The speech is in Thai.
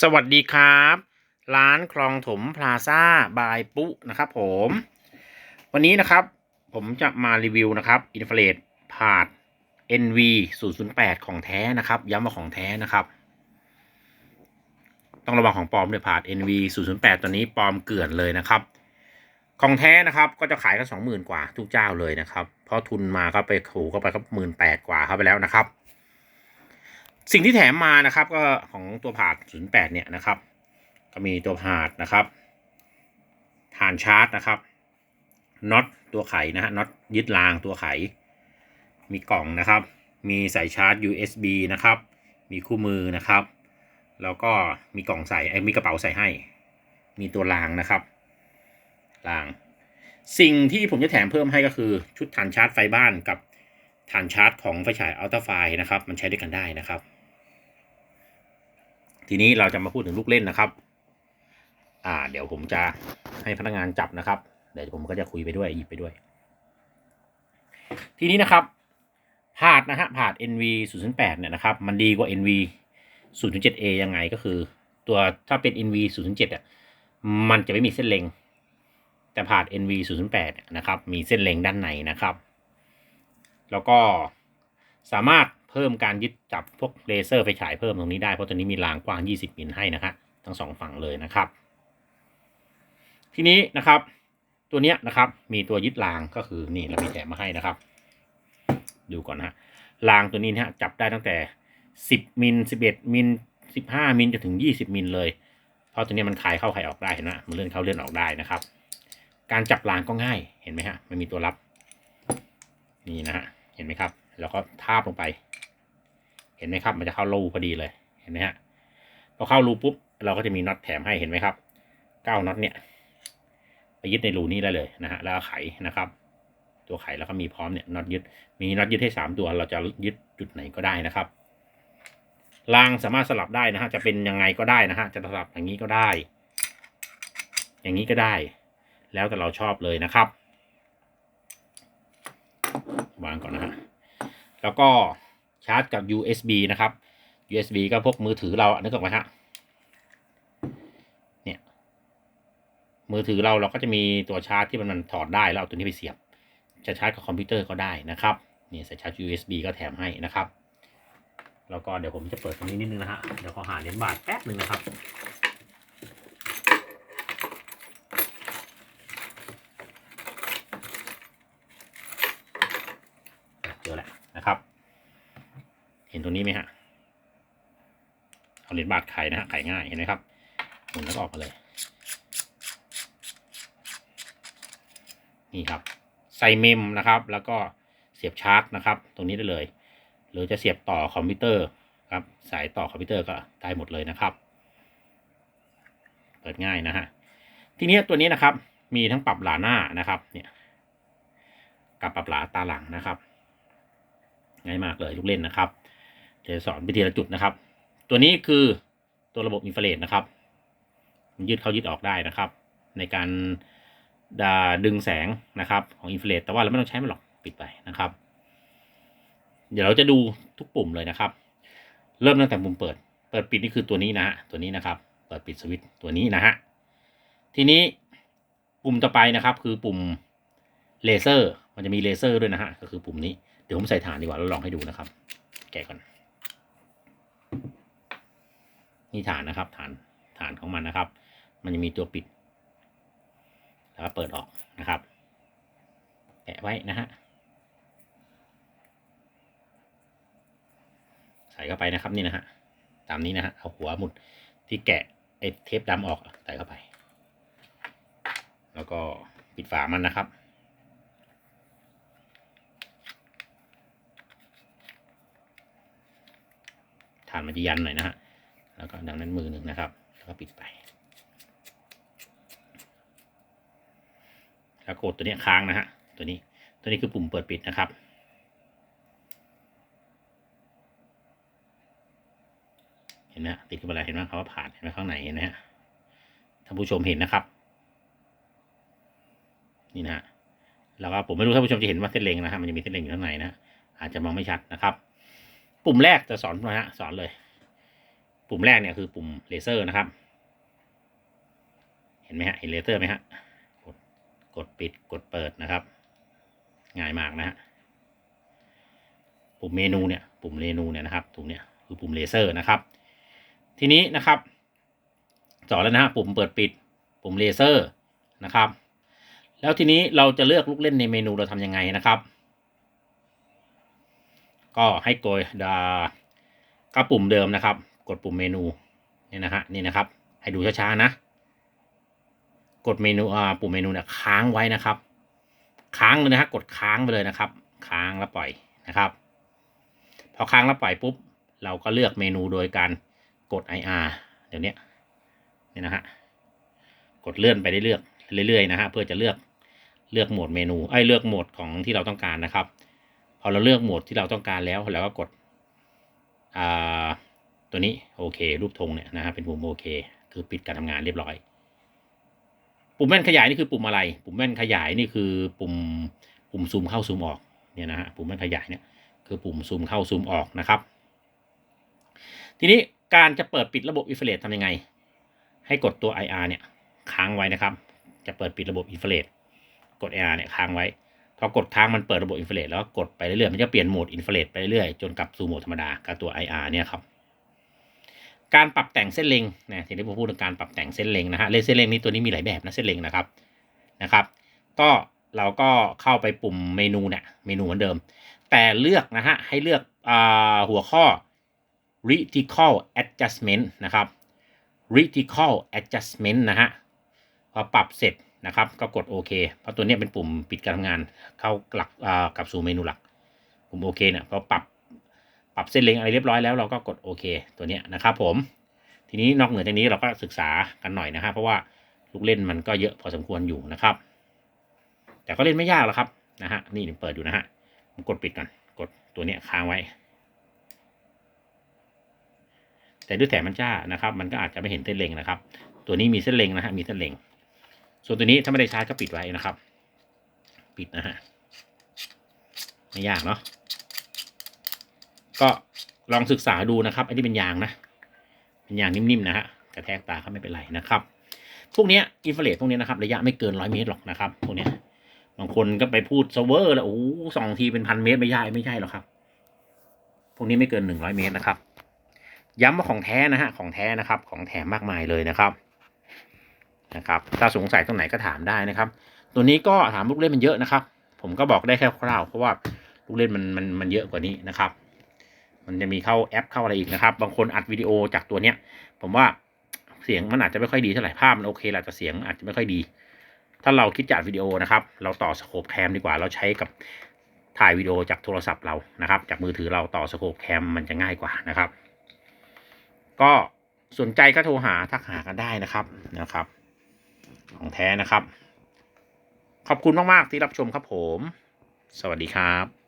สวัสดีครับ ร้านคลองถมพลาซ่าบายปุ๊นะครับผม วันนี้นะครับผมจะมารีวิวนะครับอินฟลเลตพาด NV 008 ของแท้นะครับ ย้ำว่าของแท้นะครับ ต้องระวังของปลอมด้วยพาด NV 008 ตัวนี้ปลอมเกลื่อนเลยนะครับ ของแท้นะครับก็จะขายกันสองหมื่นกว่าทุกเจ้าเลยนะครับ เพราะทุนมาก็ไปถูก็ไปก็หมื่นแปดกว่าเข้าไปแล้วนะครับ สิ่งที่แถมมานะครับ ก็ของตัวผาด08 เนี่ยนะครับ ก็มีตัวผาดนะครับฐานชาร์จนะครับน็อตตัวไขนะฮะน็อตยึดรางตัวไข มีกล่องนะครับ มีสายชาร์จ USB นะครับ มีคู่มือนะครับ แล้วก็มีกล่องใส่ไอ้มีกระเป๋าใส่ให้ มีตัวรางนะครับราง สิ่งที่ผมจะแถมเพิ่มให้ก็คือชุดฐานชาร์จไฟบ้านกับฐานชาร์จของไฟฉายอัลตราไฟนะครับ มันใช้ด้วยกันได้นะครับ ทีนี้เราจะมาพูดถึงลูกเล่นนะครับ อ่า เดี๋ยวผมจะให้พนักงานจับนะครับ เดี๋ยวผมก็จะคุยไปด้วยหยิบไปด้วย ทีนี้นะครับพาดนะฮะพาด NV 008เนี่ยนะครับ มันดีกว่า NV 007A ยังไงก็คือ ตัวถ้าเป็น NV 007อะ มันจะไม่มีเส้นเล็ง แต่พาด NV 008นะครับ มีเส้นเล็งด้านในนะครับ แล้วก็สามารถ เพิ่มการยึดจับพวกเลเซอร์ไฟฉายเพิ่มตรงนี้ได้เพราะตัวนี้มีรางกว้าง 20 มิลให้นะครับทั้งสองฝั่งเลยนะครับ ทีนี้นะครับ ตัวเนี้ยนะครับ มีตัวยึดรางก็คือนี่เรามีแถมมาให้นะครับ ดูก่อนนะฮะรางตัวนี้นะฮะจับได้ตั้งแต่ 10มิล11มิล15มิลจนถึง 20มิลเลยเพราะตัวนี้มันคลายเข้าคลายออกได้เห็นไหมมันเลื่อนเข้าเลื่อนออกได้นะครับ การจับรางก็ง่ายเห็นไหมฮะมันมีตัวรับ นี่นะฮะเห็นไหมครับ แล้วก็ทาบลงไป ห็นไหมครับมันจะเข้ารูพอดีเลยเห็นไหมฮะพอเข้ารูปุ๊บเราก็จะมีน็อตแถมให้เห็นไหมครับเก้าน็อตเนี่ยไปยึดในรูนี้ได้เลยนะฮะแล้วไขนะครับ ตัวไขแล้วก็มีพร้อมเนี่ยน็อตยึดมีน็อตยึดให้สามตัว เราจะยึดจุดไหนก็ได้นะครับรางสามารถสลับได้นะฮะจะเป็นยังไงก็ได้นะฮะจะสลับอย่างนี้ก็ได้ อย่างนี้ก็ได้ แล้วแต่เราชอบเลยนะครับวางก่อนนะฮะแล้วก็ ชาร์จกับ USB นะครับ USB ก็พวกมือถือเราอนึกออกไหมฮะเนี่ยมือถือเราเราก็จะมีตัวชาร์จที่มันถอดได้แล้วเอาตัวนี้ไปเสียบ จะชาร์จกับคอมพิวเตอร์ก็ได้นะครับนี่ใส่ชาร์จ USB ก็แถมให้นะครับ แล้วก็เดี๋ยวผมจะเปิดตรงนี้นิดนึงนะฮะเดี๋ยวขอหาเหรียญบาทแป๊บหนึ่งนะครับเจอแล้ว เห็นตรงนี้ไหมฮะ เอาเหรียญบาทไขนะฮะไขง่ายเห็นไหมครับหมุนแล้วก็ออกมาเลย นี่ครับ ใส่เมมนะครับ แล้วก็เสียบชาร์จนะครับ ตรงนี้ได้เลย หรือจะเสียบต่อคอมพิวเตอร์ครับสายต่อคอมพิวเตอร์ก็ได้หมดเลยนะครับเปิดง่ายนะฮะทีนี้ตัวนี้นะครับ มีทั้งปรับหลาหน้านะครับ เนี่ยกับปรับหลาตาหลังนะครับ ง่ายมากเลยลูกเล่นนะครับ เดี๋ยวสอนวิธีละจุดนะครับ ตัวนี้คือตัวระบบอินฟราเรดนะครับ มันยืดเข้ายืดออกได้นะครับ ในการดาดึงแสงนะครับของอินฟราเรดแต่ว่าเราไม่ต้องใช้มันหรอกปิดไปนะครับ เดี๋ยวเราจะดูทุกปุ่มเลยนะครับ เริ่มตั้งแต่ปุ่มเปิด เปิดปิดนี่คือตัวนี้นะฮะตัวนี้นะครับ เปิดปิดสวิตช์ตัวนี้นะฮะทีนี้ปุ่มต่อไปนะครับ คือปุ่มเลเซอร์ มันจะมีเลเซอร์ด้วยนะฮะก็คือปุ่มนี้เดี๋ยวผมใส่ฐานดีกว่าแล้วลองให้ดูนะครับ แกะก่อน นี่ฐานนะครับ ฐานฐานของมันนะครับ มันจะมีตัวปิด แล้วก็เปิดออกนะครับแกะไว้นะฮะใส่เข้าไปนะครับนี่นะฮะตามนี้นะฮะเอาหัวหมุดที่แกะไอ้เทปดำออกใส่เข้าไป แล้วก็ปิดฝามันนะครับฐานมันจะยันหน่อยนะฮะ แล้วก็ดังนั้นมือหนึ่งนะครับ แล้วก็ปิดไป แล้วกดตัวนี้ค้างนะฮะ ตัวนี้ ตัวนี้คือปุ่มเปิดปิดนะครับ เห็นไหมติดขึ้นไปแล้วเห็นไหมคำว่าผ่านเห็นไหมข้างในเห็นไหมฮะ ท่านผู้ชมเห็นนะครับ นี่นะฮะแล้วก็ผมไม่รู้ท่านผู้ชมจะเห็นว่าเส้นเล็งนะฮะ มันจะมีเส้นเล็งอยู่ข้างในนะ อาจจะมองไม่ชัดนะครับ ปุ่มแรกจะสอนนะฮะ สอนเลย ปุ่มแรกเนี่ยคือปุ่มเลเซอร์นะครับ เห็นไหมฮะ เห็นเลเซอร์ไหมฮะ กด กดปิด กดเปิดนะครับ ง่ายมากนะฮะ ปุ่มเมนูเนี่ย ปุ่มเมนูเนี่ยนะครับปุ่มเนี่ยคือปุ่มเลเซอร์นะครับ ทีนี้นะครับ สอนแล้วนะฮะ ปุ่มเปิดปิด ปุ่มเลเซอร์นะครับ แล้วทีนี้เราจะเลือกลูกเล่นในเมนูเราทำยังไงนะครับ ก็ให้กดดาก็ปุ่มเดิมนะครับ กดปุ่มเมนูเนี่นะฮะนี่นะครับ ให้ดูช้าๆนะ กดเมนูอ่าปุ่มเมนูเนี่ยค้างไว้นะครับ ค้างเลยนะฮะกดค้างไปเลยนะครับ ค้างแล้วปล่อยนะครับ พอค้างแล้วปล่อยปุ๊บ เราก็เลือกเมนูโดยการกด IR เดี๋ยวนี้นี่นะฮะกดเลื่อนไปได้เลือกเรื่อยๆนะฮะเพื่อจะเลือกเลือกโหมดเมนูไอ้เลือกโหมดของที่เราต้องการนะครับ พอเราเลือกโหมดที่เราต้องการแล้วเราก็กดอ่า ตัวนี้โอเค รูปธงเนี่ยนะฮะเป็นปุ่มโอเค คือปิดการทำงานเรียบร้อย ปุ่มแว่นขยายนี่คือปุ่มอะไร ปุ่มแว่นขยายนี่คือปุ่มปุ่มซูมเข้าซูมออกเนี่ยนะฮะปุ่มแว่นขยายเนี่ยคือปุ่มซูมเข้าซูมออกนะครับ ทีนี้การจะเปิดปิดระบบอินฟราเรดทำยังไง ให้กดตัว IR เนี่ยค้างไว้นะครับ จะเปิดปิดระบบอินฟราเรดกด IR เนี่ยค้างไว้พอกดค้างมันเปิดระบบอินฟราเรดแล้วกดไปเรื่อยๆมันจะเปลี่ยนโหมดอินฟราเรดไปเรื่อยๆจนกลับสู่โหมดธรรมดากับตัว IR เนี่ยครับ การปรับแต่งเส้นเล็งนะทีนี้ผมพูดถึงการปรับแต่งเส้นเล็งนะฮะเลนเส้นเล็งนี่ตัวนี้มีหลายแบบนะเส้นเล็งนะครับนะครับ ก็เราก็เข้าไปปุ่มเมนูเนี่ยเมนูเหมือนเดิม แต่เลือกนะฮะให้เลือกอหัวข้อ reticle adjustment นะครับ reticle adjustment นะฮะพอปรับเสร็จนะครับ ก็กดโอเคเพราะตัวนี้เป็นปุ่มปิดการทำงานเข้าหลักกับสู่เมนูหลัก ปุ่มโอเคเนี่ยพอปรับ ปรับเส้นเล็งอะไรเรียบร้อยแล้วเราก็กดโอเคตัวเนี้ยนะครับผม ทีนี้นอกเหนือจากนี้เราก็ศึกษากันหน่อยนะฮะเพราะว่าลูกเล่นมันก็เยอะพอสมควรอยู่นะครับ แต่ก็เล่นไม่ยากหรอกครับนะฮะนี่เปิดอยู่นะฮะกดปิดก่อนกดตัวเนี้ยค้างไว้ แต่ด้วยแสงมันจ้านะครับ มันก็อาจจะไม่เห็นเส้นเล็งนะครับ ตัวนี้มีเส้นเล็งนะฮะมีเส้นเล็ง ส่วนตัวนี้ถ้าไม่ได้ชาร์จก็ปิดไว้นะครับ ปิดนะฮะไม่ยากเนาะ ก็ลองศึกษาดูนะครับ อันนี้เป็นยางนะ เป็นยางนิ่มๆนะฮะกระแทกตาก็ไม่เป็นไรนะครับ พวกนี้อินฟราเรดพวกนี้นะครับ ระยะไม่เกินร้อยเมตรหรอกนะครับ พวกนี้บางคนก็ไปพูดเซเวอร์แล้วโอ้สองทีเป็นพันเมตรไม่ใช่ไม่ใช่หรอกครับ พวกนี้ไม่เกินหนึ่งร้อยเมตรนะครับ ย้ำว่าของแท้นะฮะของแท้นะครับ ของแถมมากมายเลยนะครับนะครับ ถ้าสงสัยตรงไหนก็ถามได้นะครับ ตัวนี้ก็ถามลูกเล่นมันเยอะนะครับ ผมก็บอกได้แค่คร่าวๆเพราะว่าลูกเล่นมันมันมันเยอะกว่านี้นะครับ มันจะมีเข้าแอปเข้าอะไรอีกนะครับ บางคนอัดวิดีโอจากตัวเนี้ย ผมว่าเสียงมันอาจจะไม่ค่อยดีเท่าไหร่ภาพมันโอเคแหละแต่เสียงอาจจะไม่ค่อยดี ถ้าเราคิดจัดวิดีโอนะครับ เราต่อสโคปแคมดีกว่า เราใช้กับถ่ายวิดีโอจากโทรศัพท์เรานะครับ จากมือถือเราต่อสโคปแคมมันจะง่ายกว่านะครับ ก็สนใจก็โทรหาทักหากันได้นะครับนะครับ ของแท้นะครับ ขอบคุณมาก ๆ ที่รับชมครับผม สวัสดีครับ